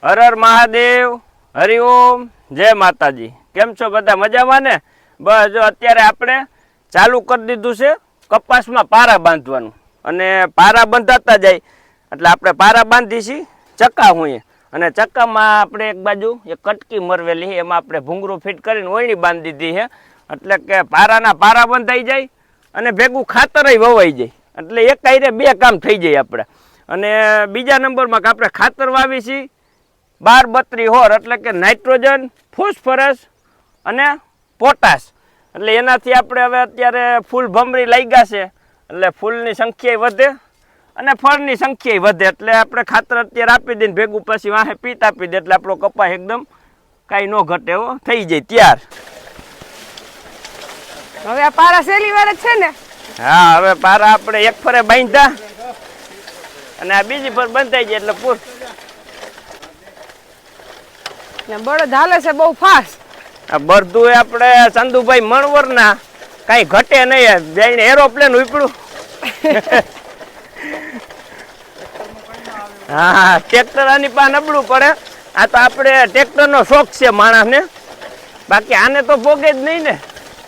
હર હર મહાદેવ હરિઓમ જય માતાજી. કેમ છો બધા? મજામાં ને? બસ જો અત્યારે આપણે ચાલુ કરી દીધું છે કપાસમાં પારા બાંધવાનું. અને પારા બંધાતા જાય. એટલે આપણે પારા બાંધી છીએ ચક્કા હુંએ. અને ચક્કામાં આપણે એક બાજુ એક કટકી મરવેલી એમાં આપણે ભૂંગળું ફિટ કરીને ઓયણી બાંધી દીધી છે. એટલે કે પારાના પારા બંધાઈ જાય અને ભેગું ખાતરય વવાઈ જાય. એટલે એક કાંઈ બે કામ થઈ જાય આપણે. અને બીજા નંબરમાં કે આપણે ખાતર વાવી છીએ બાર બત્રી હોર એટલે કે નાઇટ્રોજન ફોસ્ફરસ અને પોટાશ. એટલે એનાથી આપણે હવે અત્યારે ફૂલ ભમરી લાગ્યા છે. એટલે ફૂલની સંખ્યાય વધે અને ફળની સંખ્યાય વધે. એટલે આપણે ખાતર અત્યારે આપી દઈને ભેગું પછી વાહે પીત આપી દે. એટલે આપણો કપાસ એકદમ કાંઈ ન ઘટે એવો થઈ જાય ત્યાર. હવે આ પારા સેલી વાર છે ને? હા હવે પારા આપણે એક ફરે બાંધ્યા. અને આ બીજી ફર બંધાઈ જાય એટલે પૂર ને બળદ હાલે છે બહુ ફાસ્ટ. આ બધું એ આપણે ચંદુભાઈ મણવરના કાંઈ ઘટે નહીં જઈને એરોપ્લેન ઉપડ્યું. હા ટ્રેક્ટર આની પાસે નબળું પડે. આ તો આપણે ટ્રેક્ટરનો શોખ છે માણસને. બાકી આને તો ભોગે જ નહીં ને.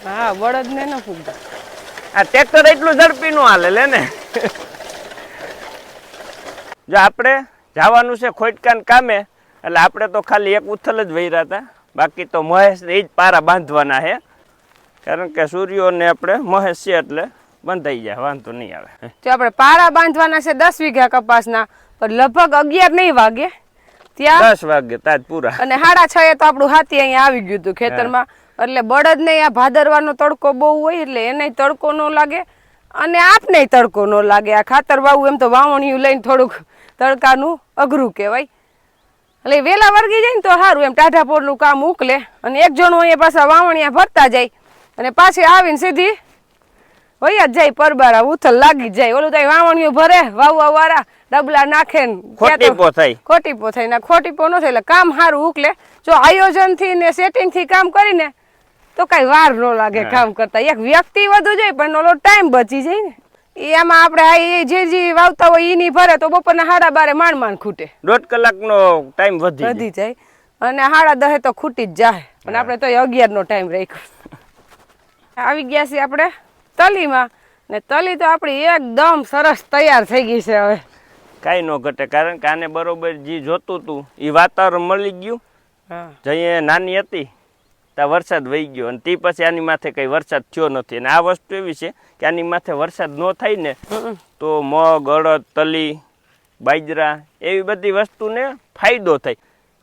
હા બળદ ને ન ફૂગતા આ ટ્રેક્ટર એટલું ઝડપી નું હાલે લે ને. જો આપણે જવાનું છે ખોટકાન કામે એટલે આપણે તો ખાલી એક ઉથલ જ વૈરા હતા. બાકી તો મહેશને એ જ પારા બાંધવાના છે. કારણ કે સૂર્યોને આપણે મહેશ છે એટલે બંધાઈ જાય વાંધો નહીં આવે. જો આપણે પારા બાંધવાના છે દસ વીઘા કપાસના પણ લગભગ અગિયાર નહીં વાગે. ત્યાં દસ વાગે તાજ પૂરા. અને સાડા છ એ તો આપણું હાથી અહીંયા આવી ગયું હતું ખેતરમાં. એટલે બળદ ને આ ભાદરવાનો તડકો બહુ હોય એટલે એને તડકો ન લાગે અને આપને તડકો ન લાગે. આ ખાતર વાવું એમ તો વાવણીયું લઈને થોડુંક તડકાનું અઘરું કહેવાય. એટલે વેલા વર્ગી જાય ને તો સારું એમ ટાઢા પોરનું કામ ઉકલે અને એક જણું અહીંયા પાછા વાવણિયા ભરતા જાય અને પાછી આવીને સીધી વૈયા જ જાય પરબારા ઉથલ લાગી જાય. ઓલું તો વાવણીઓ ભરે વાવવા વાળા ડબલા નાખે ને ત્યાં તો- થાય. ખોટી પો થાય. ને ખોટી પો ન થાય એટલે કામ સારું ઉકલે. જો આયોજનથી ને સેટિંગથી કામ કરીને તો કઈ વાર ન લાગે કામ કરતા. એક વ્યક્તિ વધુ જાય પણ ઓલો ટાઈમ બચી જાય ને. એમાં આપણે આ જે જે વાવતા હોય એની ભરે તો બપોરના હાડા બારે માંડ માંડ ખૂટે. દોઢ કલાકનો ટાઈમ વધી જાય. વધી જાય. અને હાડા દહે તો ખૂટી જ જાય. પણ આપણે તો અગિયાર નો ટાઈમ રાખ્યો. આવી ગયા છીએ આપણે તલીમાં. ને તલી તો આપણી એકદમ સરસ તૈયાર થઈ ગઈ છે હવે. કાંઈ ન ઘટે કારણ કે આને બરોબર જે જોતું હતું એ વાતાવરણ મળી ગયું. જઈએ નાની હતી ત્યાં વરસાદ વહી ગયો. અને તે પછી આની માથે કઈ વરસાદ થયો નથી. અને આ વસ્તુ એવી છે આની માથે વરસાદ ન થાય ને, તો મગ, અડદ, તલી, બાજરા એવી બધી વસ્તુને ફાયદો થાય.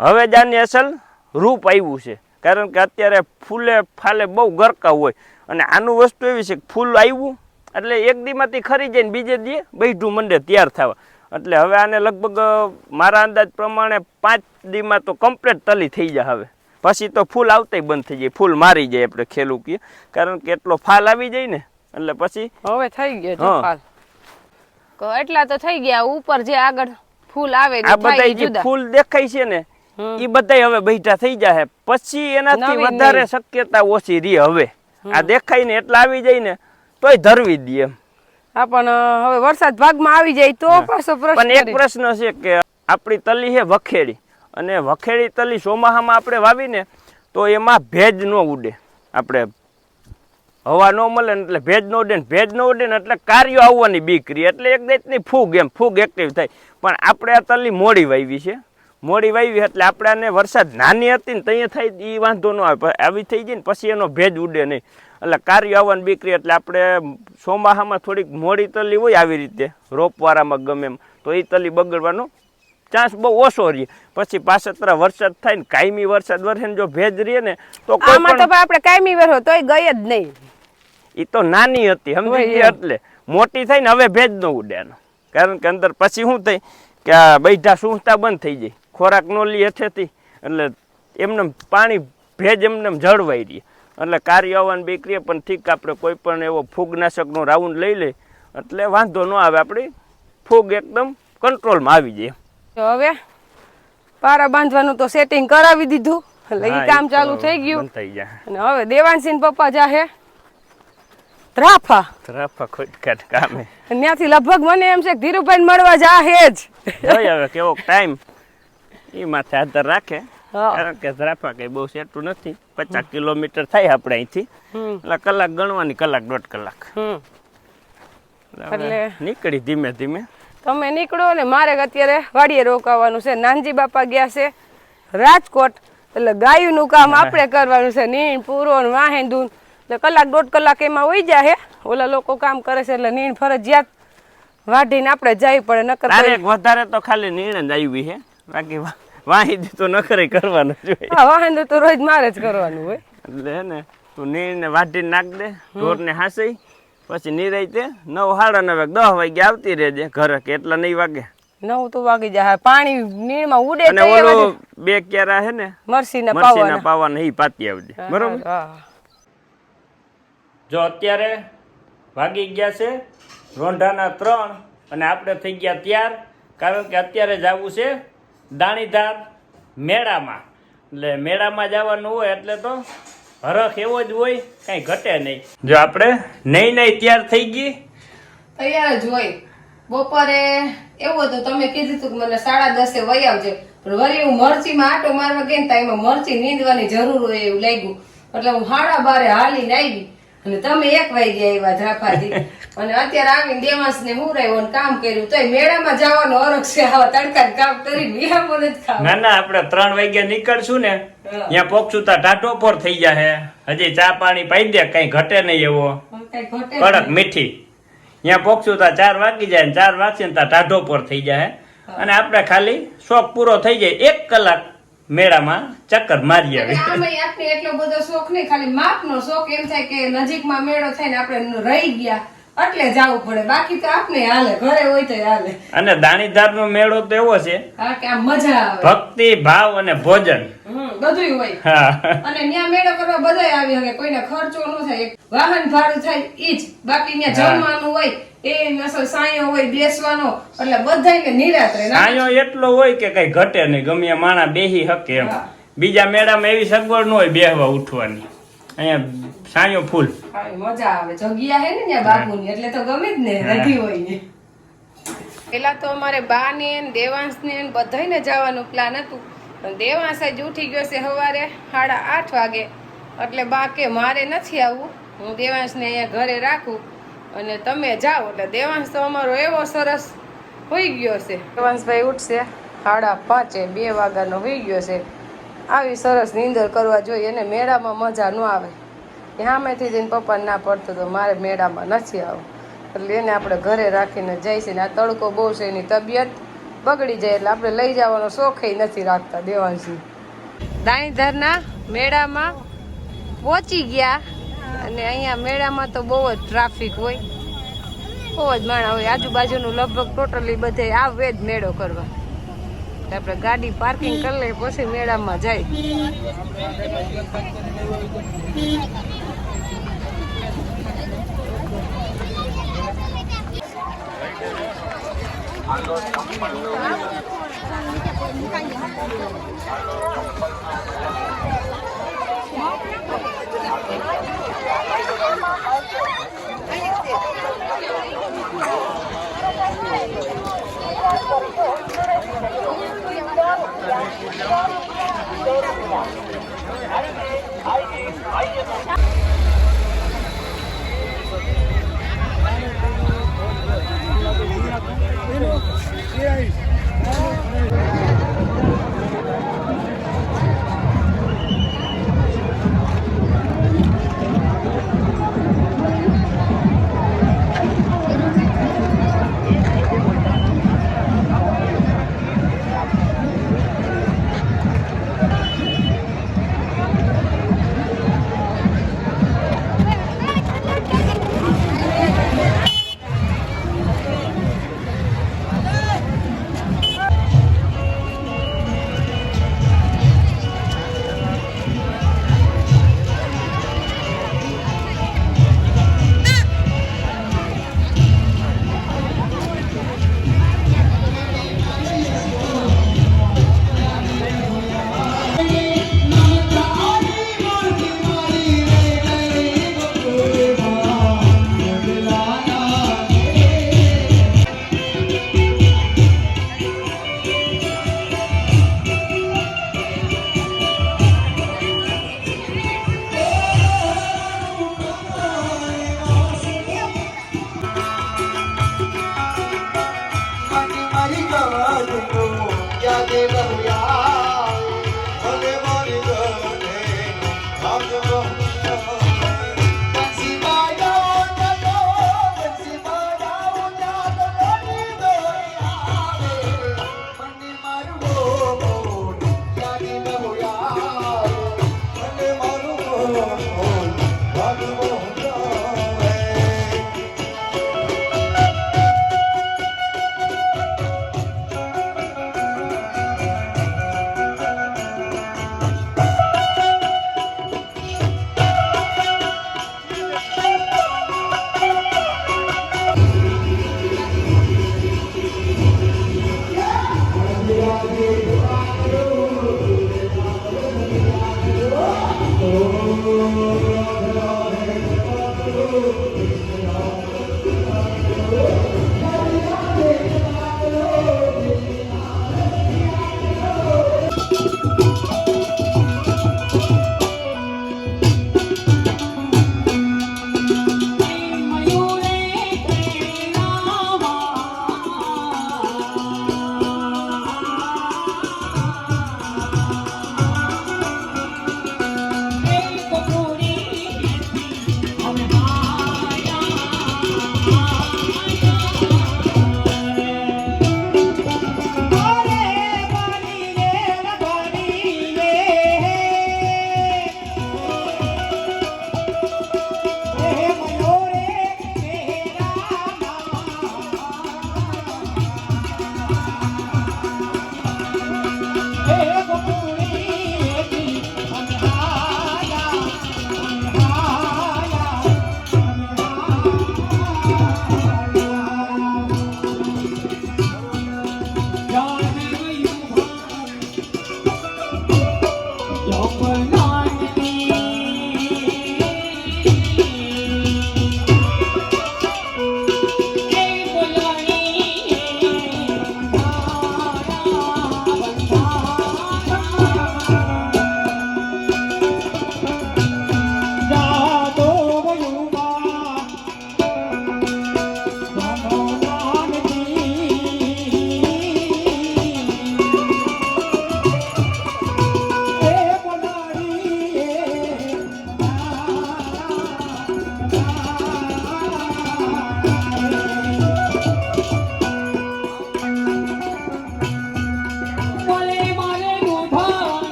હવે જ આની અસલ રૂપ આવ્યું છે. કારણ કે અત્યારે ફૂલે ફાલે બહુ ગરકા હોય. અને આનું વસ્તુ એવી છે કે ફૂલ આવ્યું, એટલે એક દીમાંથી ખરી જાય ને બીજે દી બેઠું મંડે તૈયાર થવા. એટલે હવે આને લગભગ મારા અંદાજ પ્રમાણે પાંચ દીમાં તો કમ્પ્લેટ તલી થઈ જાય હવે. પછી તો ફૂલ આવતાય બંધ થઈ જાય. ફૂલ મારી જાય આપણે ખેલું કહીએ કારણ કે એટલો ફાલ આવી જાય ને એટલે પછી? હવે થઈ ગયો છે ફાલ કો એટલા તો થઈ ગયા ઉપર જે આગળ ફૂલ આવે આ બધા જે ફૂલ દેખાય છે ને એ બધા હવે બેઠા થઈ જાય પછી એનાથી વધારે શક્યતા ઓછી રહી હવે. આ દેખાય ને એટલા આવી જાય ને તોય ધરવી દઈએ હા પણ હવે વરસાદ ભાગમાં આવી જાય તો પાછો પણ એક પ્રશ્ન છે કે આપણી તલી છે વખેડી. અને વખેડી તલી ચોમાહામાં આપણે વાવીને તો એમાં ભેજ ન ઉડે. આપણે હવા ન મળે એટલે ભેજ ન ઉડે ભેજ ન ઉડે એટલે કાર્યો આવવાની બીક રહી. એટલે એક જાતની ફૂગ એમ, ફૂગ એક્ટિવ થાય. પણ આપણે આ તલી મોડી વાવી છે. મોડી વાવી એટલે આપણે આને વરસાદ નાની હતી ને ત્યાં થાય એ વાંધો ન આવે. આવી થઈ જાય ને પછી એનો ભેજ ઉડે નહીં. એટલે કાર્ય આવવાની બીકરી એટલે આપણે ચોમાહામાં થોડીક મોડી તલી હોય આવી રીતે. રોપવાળામાં ગમે એમ. તો એ તલી બગડવાનો ચાન્સ બહુ ઓછો રહે. પછી પાછળ વરસાદ થાય ને કાયમી વરસાદ વરસે ને જો ભેજ રહે ને તો આમાં તો આપણે કાયમી વરસો તોય ગઈ જ નહીં. એ તો નાની હતી સમજી એટલે. મોટી થઈ ને હવે ભેજ ન ઉડે કારણ કે અંદર પછી શું થાય કે આ બૈઠા સૂંઘતા બંધ થઈ જાય. ખોરાક નો લી હેઠેથી. એટલે એમને પાણી ભેજ એમને જળવાઈ રહે. એટલે કાર્ય આવવાની બીક પણ ઠીક આપણે કોઈ પણ એવો ફૂગનાશકનો રાઉન્ડ લઈ લઈએ એટલે વાંધો ન આવે આપણી ફૂગ એકદમ કંટ્રોલમાં આવી જાય. તો હવે પારા બાંધવાનું તો સેટિંગ કરાવી દીધું. એટલે એ કામ ચાલુ થઈ ગયું. અને હવે દેવાનસિંહ પપ્પા જાહે. ત્રાફા. ત્રાફા ખોટકાટ કામે. ત્યાંથી લગભગ મને એમ છે કે ધીરુભાઈ મળવા જાહે જ. હવે કેવો ટાઈમ એ માથે આધાર રાખે. કારણ કે ધરાફા કઈ બહુ સેટું નથી. પચાસ કિલોમીટર થાય આપણે અહીંથી. એટલે કલાક ગણવાની કલાક દોઢ કલાક. એટલે- નીકળી ધીમે ધીમે. તમે નીકળો ને મારે અત્યારે વાડીએ રોકાવાનું છે. નાનજી બાપા ગયા છે રાજકોટ. એટલે ગાયુંનું કામ આપણે કરવાનું છે. નીણ પૂરો ને વાહેંદું એટલે કલાક દોઢ કલાક એમાં વહી જાય ઓલા લોકો કામ કરે છે એટલે નીણ ફરજિયાત વાઢીને આપણે જઈ પડે નકર વધારે તો ખાલી નીણ જ આવી છે બાકી વાહી તો નખરે કરવાનું જોઈએ હા વાહેંદું તો રોજ મારે જ કરવાનું હોય. એટલે હે ને તું નીરને વાઢીને નાખ દે ઢોરને હાસઈ. પછી નિરાયતે નવ સાડા નવે દસ વાગે આવતી રહેજે ઘરે કે એટલા નહીં વાગે. નવ તો વાગી જાય પાણી નીણમાં ઉડે અને ઓલો બે ક્યારા હે ને મરસીના મરસીના પાવાના. પાવાના ઈ પાતી આવજે. બરોબર? જો અત્યારે વાગી ગયા છે રોંઢાના ત્રણ અને આપણે થઈ ગયા ત્યાર કારણ કે અત્યારે જવું છે દાણીધાર મેળામાં. એટલે મેળામાં જવાનું હોય એટલે તો હરખ એવો જ હોય, કાંઈ ઘટે નહીં. જો આપણે નહીં નહીં તૈયાર થઈ ગઈ. તૈયાર જ હોય. બપોરે એવું હતું, તમે કીધું હતું કે મને સાડા દસે વહી આવજે. પણ વળી હું મરચીમાં આટો મારવા ગઈ ને તો એમાં મરચી નીંદવાની જરૂર હોય એવું લાગ્યું. એટલે હું સાડા બારે હાલીને આવી. અને તમે એક વાગે આવ્યા ઝાપાથી. અને અત્યારે આવીને દેવાંશ ને હુરાયો ને કામ કર્યું તોય મેળામાં જવાનો અરગ છે આવા તડકા કામ કરીને વિહામો જ ખાવ. ના ના આપણે ત્રણ વાગ્યા નીકળશું ને ત્યાં પહોંચશું તા ટાટો પર થઈ જાહે. હજી ચા પાણી પાઈ દે કઈ ઘટે નહીં એવો. કડક મીઠી. ત્યાં પહોંચશું તા ચાર વાગી જાય ને ચાર વાગશે ને તા ટાઢો પર થઈ જાય અને આપણે ખાલી શોખ પૂરો થઈ જાય. એક કલાક મેળામાં ચક્કર મારી આવી. આમાંય આપણે એટલો બધો શોખ નહીં, ખાલી માપનો શોખ એમ થાય કે નજીકમાં મેળો થાય ને આપણે રહી ગયા. એટલે જવું પડે. બાકી તો આપને હાલે ઘરે હોય તો હાલે. અને દાણીદાર નો મેળો તો એવો છે. હા કે આમ મજા આવે. ભક્તિ ભાવ અને ભોજન. બધું હોય. હા. અને ત્યાં મેળો કરવા બધા આવી શકે કોઈને ખર્ચો ન થાય વાહન ભાડું થાય ઈ જ. બાકી ત્યાં જમવાનું હોય એ નસલ સાયો હોય બેસવાનો એટલે બધાયને નિરાત રહે? સાયો એટલો હોય કે કઈ ઘટે નહીં. ગમે માણા બેહી શકે એમ. બીજા મેળામાં એવી સગવડ ન હોય બેહવા ઉઠવાની. અહીંયા સાયો ફૂલ. મજા આવે. જગ્યા હે ને ત્યાં બાપુની એટલે તો ગમે જ ને નથી હોય ને. પેલા તો અમારે બા ને દેવાંશ ને બધાને જવાનું પ્લાન હતું. દેવાંશ જ ઉઠી ગયો છે સવારે સાડા આઠ વાગે. એટલે બા કે મારે નથી આવવું. હું દેવાંશને અહીંયા ઘરે રાખું. અને તમે જાઓ. એટલે દેવાંશ તો અમારો એવો સરસ હોઈ ગયો છે. દેવાંશભાઈ ઉઠશે સાડા પાંચે બે વાગ્યાનો હોઈ ગયો છે. આવી સરસ નીંદર કરવા જોઈએ અને મેળામાં મજા ન આવે. સામેથી જઈને પપ્પાને ના પડતું તો મારે મેળામાં નથી આવું. એટલે એને આપણે ઘરે રાખીને જઈશું ને આ તડકો બહુ છે, એની તબિયત બગડી જાય એટલે આપણે લઈ જવાનો શોખ નથી રાખતા દેવાંશી. દાણીધરના મેળામાં પહોંચી ગયા અને અહીંયા મેળામાં તો બહુ જ ટ્રાફિક હોય. બહુ જ માણા હોય. આજુબાજુનું લગભગ ટોટલી બધે આવે જ મેળો કરવા. આપણે ગાડી પાર્કિંગ કરી લઈએ પછી મેળામાં જાય Thank you. Yes.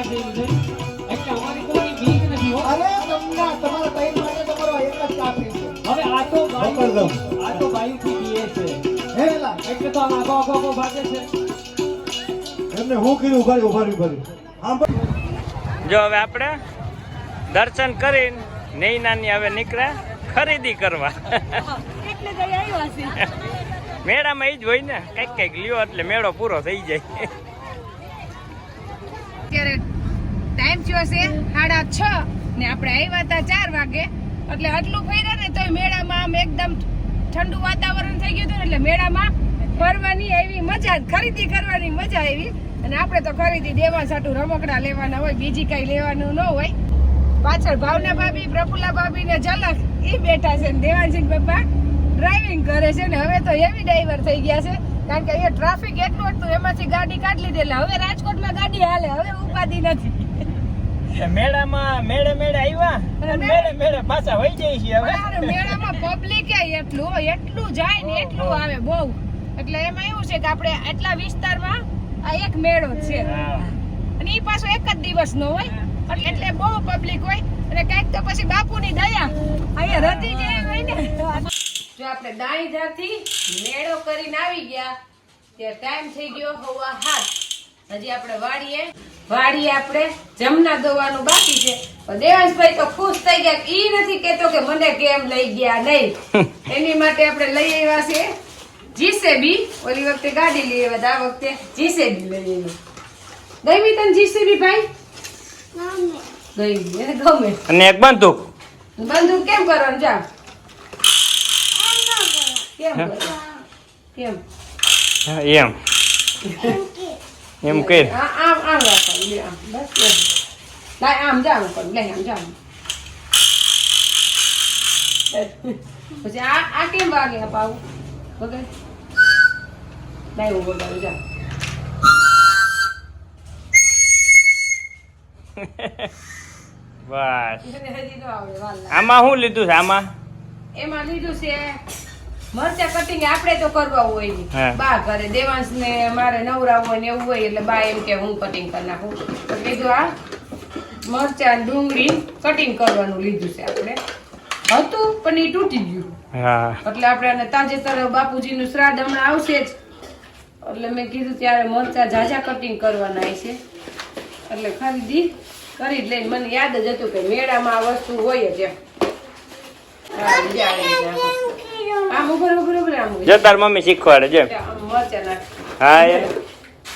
છે ને તે મજા જેવી છે એટલે અમારી કોઈ બીક નથી હો અરે તમને તમારા બહેન માટે તમારો એક જ કાફી છે હવે આ તો બાયું આ તો બાયુથી પીએ છે હેલા એટલે તો આગો આગો આગો ભાગે છે એમને હું કીધું ઉભારી ઉભારી ઉભારી જો હવે આપણે દર્શન કરીને નૈનાની હવે નીકળ્યા ખરીદી કરવા મેળામાં એ જ હોય ને કંઈક કંઈક લ્યો એટલે મેળો પૂરો થઈ જાય અત્યારે થયો છે સાડા છ ને આપણે આવ્યા હતા ચાર વાગે. એટલે આટલું ફર્યા ને તોય મેળામાં આમ એકદમ ઠંડુ વાતાવરણ થઈ ગયું હતું એટલે મેળામાં ફરવાની એવી મજા, ખરીદી કરવાની મજા આવી. અને આપણે તો ખરીદી દેવા સાટું રમકડા લેવાના હોય, બીજી કઈ લેવાનું ન હોય. પાછળ ભાવના ભાભી, પ્રફુલ્લા ભાભી ને ઝલક એ બેઠા છે ને દેવાનસિંહ પપ્પા ડ્રાઇવિંગ કરે છે ને હવે તો હેવી ડ્રાઈવર થઈ ગયા છે. કારણ કે અહીંયા ટ્રાફિક એટલું હતું, એમાંથી ગાડી કાઢી લીધી એટલે હવે રાજકોટમાં ગાડી હાલે, હવે ઉપાધિ નથી. મેળામાં મેળે મેળે આવ્યા અને મેળે. મેળે પાછા વહી જાય છે પણ મેળામાં પબ્લિક એટલું એટલું જાય ને એટલું આવે બહુ. એટલે એમાં એવું છે કે આપણે એટલા વિસ્તારમાં આ એક મેળો છે. અને ઈ પાછો એક જ દિવસનો હોય. એટલે એટલે બહુ પબ્લિક હોય. અને કંઈક તો પછી બાપુની દયા. અહીંયા રતી જે હોય ને. જો આપણે દાણીધારથી મેળો કરીને આવી ગયા. ત્યારે ટાઈમ થઈ ગયો હોવા હાથ. હજી આપણે વાડીએ વાડીએ આપણે જમના દોવાનું બાકી છે. દેવાંશભાઈ તો ખુશ થઈ ગયા. કે ઈ નથી કેતો કે મને કેમ લઈ ગયા નહીં. એની માટે આપણે લઈ આવ્યા છે જીસેબી. ઓલી વખતે ગાડી લઈ આવ્યા આ વખતે જીસેબી લઈ આવ્યા. ગમી તને જીસીબી ભાઈ? ગઈ એને ગમે. અને એક બંદૂક. બંદૂક કેમ કરવાનું? જા. કેમ કેમ? એમ. એમ કે આમ આમ રાખવાનું આમ બસ લાય આમ આમ પછી આ આ કેમ વાગે અપાવું વગર લાય જા બસ. આમાં શું લીધું છે આમાં એમાં લીધું છે મરચા કટિંગ આપણે તો કરવા હોય. બા ઘરે દેવાંશ ને મારે નવરા હોય ને એવું હોય એટલે બા એમ કે હું કટિંગ કરી નાખું. તો કીધું આ મરચા ડુંગળી કટિંગ કરવાનું લીધું છે આપણે. હતું પણ એ તૂટી ગયું. એટલે આપણે આને તાજેતર બાપુજીનું શ્રાદ્ધ હમણાં આવશે જ. એટલે મેં કીધું ત્યારે મરચા ઝાઝા કટિંગ કરવાના છે એટલે ખરીદી કરી જ લઈને મને યાદ જ હતું કે મેળામાં આ વસ્તુ હોય જ એમ. જો તાર મમ્મી શીખવાડે નાખ. હા એ.